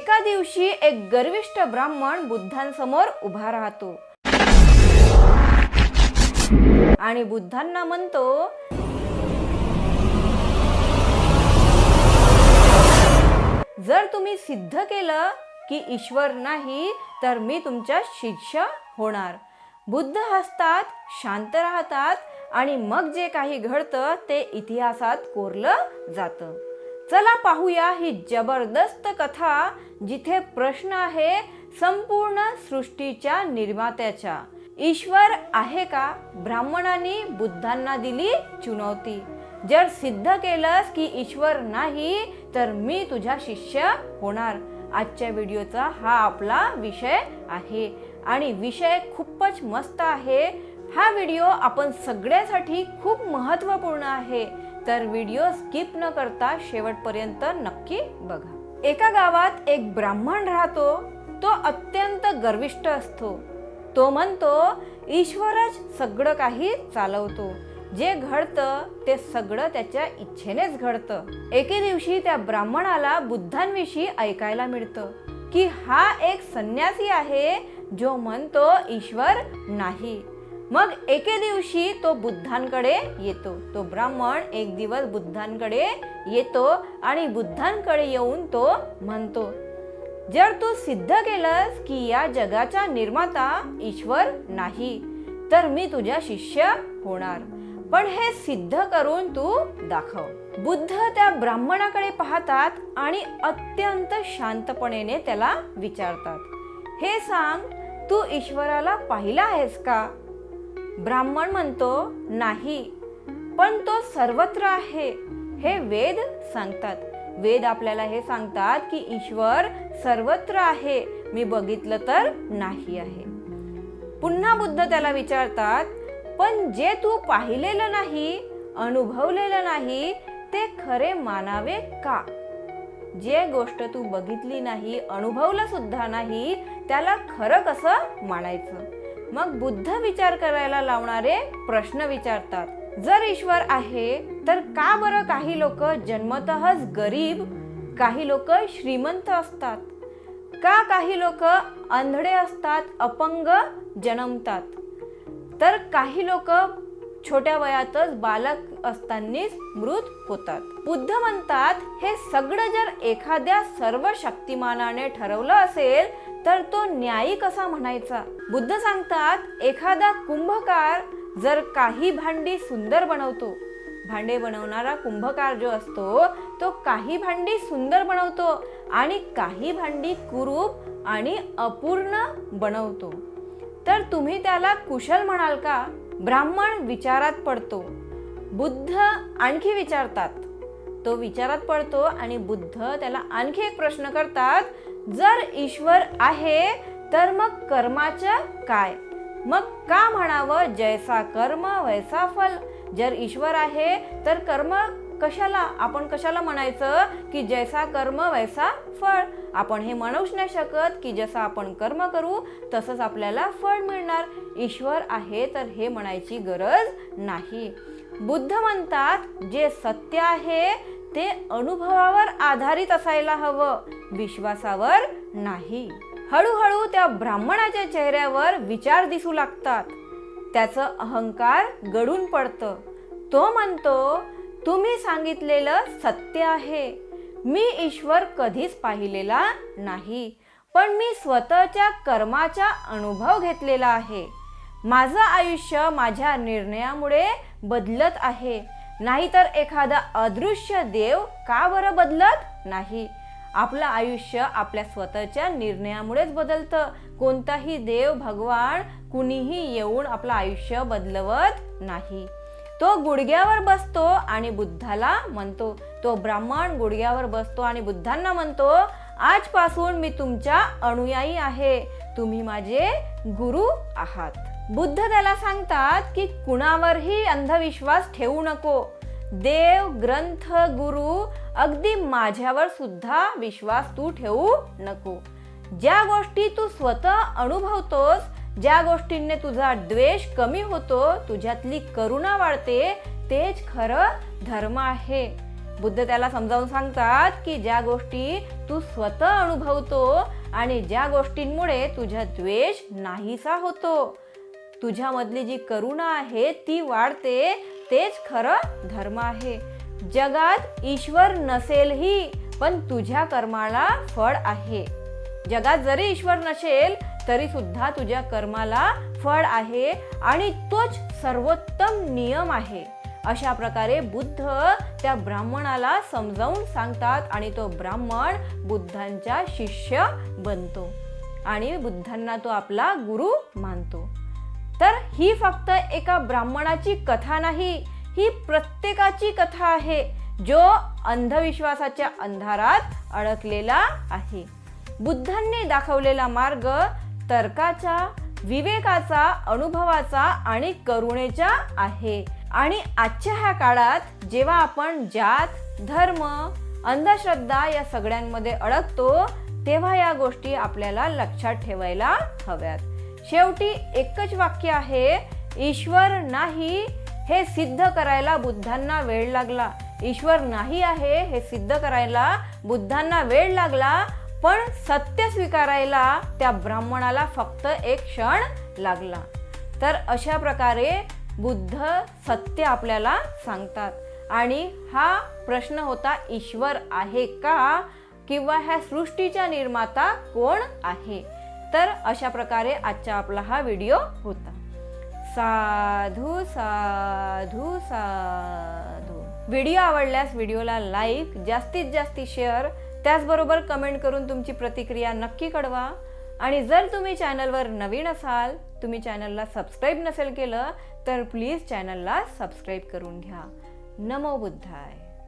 एका दिवशी एक गर्विष्ठ ब्राह्मण बुद्धांसमोर उभा राहतो. आणि बुद्धांना म्हणतो जर तुम्ही सिद्ध केलं की ईश्वर नाही तर मी तुमच्या शिष्य होणार. बुद्ध हसतात शांत राहतात आणि मग जे काही घडतं ते इतिहासात कोरलं जातं. चला पाहूया ही जबरदस्त कथा जिथे प्रश्न आहे संपूर्ण सृष्टीच्या निर्मात्याच्या. ईश्वर आहे का? ब्राह्मणांनी बुद्धांना दिली चुनौती. जर सिद्ध केलंस की ईश्वर नाही तर मी तुझा शिष्य होणार. आजच्या व्हिडिओचा हा आपला विषय आहे. आणि विषय खूपच मस्त आहे. हा व्हिडिओ आपण सगळ्यासाठी खूप महत्त्वपूर्ण आहे. तर व्हिडिओ स्किप न करता शेवटपर्यंत नक्की बघा. एका गावात एक ब्राह्मण राहतो तो अत्यंत गर्विष्ट असतो. तो म्हणतो ईश्वरच सगळं काही चालवतो. जे घडतं ते सगळं त्याच्या इच्छेनेच घडतं. एके दिवशी त्या ब्राह्मणाला बुद्धांविषयी ऐकायला मिळतं की हा एक संन्यासी आहे जो म्हणतो ईश्वर नाही. मग एके दिवशी तो बुद्धांकडे येतो. तो ब्राह्मण एक दिवस बुद्धांकडे येतो आणि बुद्धांकडे येऊन तो म्हणतो जर तू सिद्ध केलंस की या जगाचा निर्माता ईश्वर नाही तर मी तुझ्या शिष्य होणार. पण हे सिद्ध करून तू दाखव. बुद्ध त्या ब्राह्मणाकडे पाहतात आणि अत्यंत शांतपणेने त्याला विचारतात हे सांग तू ईश्वराला पाहिला आहेस का? ब्राह्मण म्हणतो नाही. पण तो सर्वत्र आहे. हे वेद सांगतात. वेद आपल्याला हे सांगतात की ईश्वर सर्वत्र आहे. मी बघितलं तर नाही आहे. पुन्हा बुद्ध त्याला विचारतात पण जे तू पाहिलेलं नाही अनुभवलेलं नाही ते खरे मानावे का? जे गोष्ट तू बघितली नाही अनुभवलं सुद्धा नाही त्याला खरं कसं मानायचं? मग बुद्ध विचार करायला लावणारे प्रश्न विचारतात. जर ईश्वर आहे तर का बरं काही लोक जन्मतःच गरीब काही लोक श्रीमंत असतात? का काही लोक आंधळे असतात अपंग जन्मतात? तर काही लोक छोट्या वयातच बालक असतानाच मृत होतात. बुद्ध म्हणतात हे सगळं जर एखाद्या सर्व शक्तिमानाने ठरवलं असेल तर तो न्यायी कसा म्हणायचा? बुद्ध सांगतात एखादा कुंभकार जर काही भांडी सुंदर बनवतो भांडे बनवणारा कुंभकार जो असतो तो काही भांडी सुंदर बनवतो आणि काही भांडी कुरूप आणि अपूर्ण बनवतो. तर तुम्ही त्याला कुशल म्हणाल का? ब्राह्मण विचारात पडतो. बुद्ध आणखी विचारतात. तो विचारात पडतो आणि बुद्ध त्याला आणखी एक प्रश्न करतात जर ईश्वर आहे तर मग कर्माचं काय? मग का म्हणावं जैसा कर्म वैसा फल? जर ईश्वर आहे तर कर्म कशाला? आपण कशाला म्हणायचं? की जैसा कर्म वैसा फळ. आपण हे म्हणूच नाही शकत की जसं आपण कर्म करू तसंच आपल्याला फळ मिळणार. ईश्वर आहे तर हे म्हणायची गरज नाही. बुद्ध म्हणतात जे सत्य आहे ते अनुभवावर आधारित असायला हवं विश्वासावर नाही. हळूहळू त्या ब्राह्मणाच्या चेहऱ्यावर विचार दिसू लागतात. त्याचं अहंकार गडून पडतं. तो म्हणतो तुम्ही सांगितलेलं सत्य आहे. मी ईश्वर कधीच पाहिलेला नाही पण मी स्वतःच्या कर्माचा अनुभव घेतलेला आहे. माझं आयुष्य माझ्या निर्णयामुळे बदलत आहे. नाहीतर एखादा अदृश्य देव का बरं बदलत? नाही. आपलं आयुष्य आपल्या स्वतःच्या निर्णयामुळेच बदलतं. कोणताही देव भगवान कुणीही येऊन आपलं आयुष्य बदलवत नाही. तो गुडघ्यावर बसतो आणि बुद्धाला म्हणतो. तो ब्राह्मण गुडघ्यावर बसतो आणि बुद्धांना म्हणतो आजपासून मी तुमच्या अनुयायी आहे. तुम्ही माझे गुरु आहात. बुद्ध त्याला सांगतात की कुणावरही अंधविश्वास ठेवू नको. देव ग्रंथ गुरु अगदी माझ्यावर सुद्धा विश्वास तू ठेवू नको. ज्या गोष्टी तू स्वतः अनुभवतोस ज्या गोष्टींनी तुझा द्वेष कमी होतो तुझ्यातली करुणा वाढते तेच खरं धर्म आहे. बुद्ध त्याला समजावून सांगतात की ज्या गोष्टी तू स्वतः अनुभवतो आणि ज्या गोष्टींमुळे तुझा द्वेष नाहीसा होतो तुझ्यामधली जी करुणा आहे ती वाढते तेच खरं धर्म आहे. जगात ईश्वर नसेलही पण तुझ्या कर्माला फळ आहे. जगात जरी ईश्वर नसेल तरी सुद्धा तुझ्या कर्माला फळ आहे आणि तोच सर्वोत्तम नियम आहे. अशा प्रकारे बुद्ध त्या ब्राह्मणाला समजावून सांगतात आणि तो ब्राह्मण बुद्धांचा शिष्य बनतो. आणि बुद्धांना तो आपला गुरु मानतो. तर ही फक्त एका ब्राह्मणाची कथा नाही ही प्रत्येकाची कथा आहे जो अंधविश्वासाच्या अंधारात अडकलेला आहे. बुद्धांनी दाखवलेला मार्ग तर्काचा विवेकाचा अनुभवाचा आणि करुणेचा आहे. आणि आजच्या ह्या काळात जेव्हा आपण जात धर्म अंधश्रद्धा या सगळ्यांमध्ये अडकतो तेव्हा या गोष्टी आपल्याला लक्षात ठेवायला हव्यात. शेवटी एकच वाक्य आहे ईश्वर नाही हे सिद्ध करायला बुद्धांना वेळ लागला. ईश्वर नाही आहे हे सिद्ध करायला बुद्धांना वेळ लागला पण सत्य स्वीकारायला त्या ब्राह्मणाला फक्त एक क्षण लागला. तर अशा प्रकारे बुद्ध सत्य आपल्याला सांगतात. आणि हा प्रश्न होता ईश्वर आहे का? किंवा ह्या सृष्टीचा निर्माता कोण आहे? तर अशा प्रकारे आजचा आपला हा व्हिडिओ होता. साधू साधू साधू. व्हिडिओ आवडल्यास व्हिडिओला लाईक जास्तीत जास्ती शेअर त्याचबरोबर कमेंट करून तुमची प्रतिक्रिया नक्की कळवा. आणि जर तुम्ही चॅनलवर नवीन असाल तुम्ही चॅनलला सबस्क्राईब नसेल केलं तर प्लीज चॅनलला सबस्क्राईब करून घ्या. नमो बुद्धाय.